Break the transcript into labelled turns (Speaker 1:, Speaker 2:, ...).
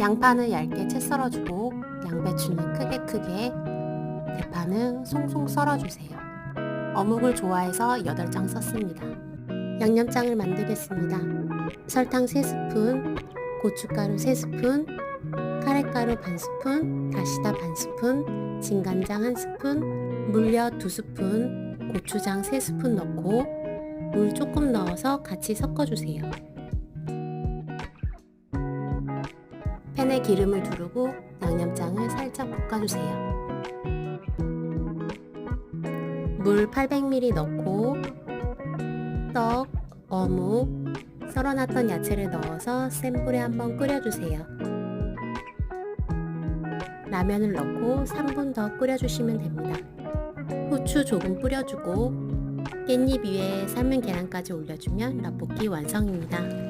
Speaker 1: 양파는 얇게 채 썰어주고 양배추는 크게 크게 대파는 송송 썰어주세요. 어묵을 좋아해서 8장 썼습니다. 양념장을 만들겠습니다. 설탕 3스푼, 고춧가루 3스푼, 카레가루 반스푼, 다시다 반스푼, 진간장 1스푼, 물엿 2스푼, 고추장 3스푼 넣고 물 조금 넣어서 같이 섞어주세요. 팬에 기름을 두르고 양념장을 살짝 볶아주세요. 물 800ml 넣고 떡, 어묵, 썰어놨던 야채를 넣어서 센 불에 한번 끓여주세요. 라면을 넣고 3분 더 끓여주시면 됩니다. 후추 조금 뿌려주고 깻잎 위에 삶은 계란까지 올려주면 라볶이 완성입니다.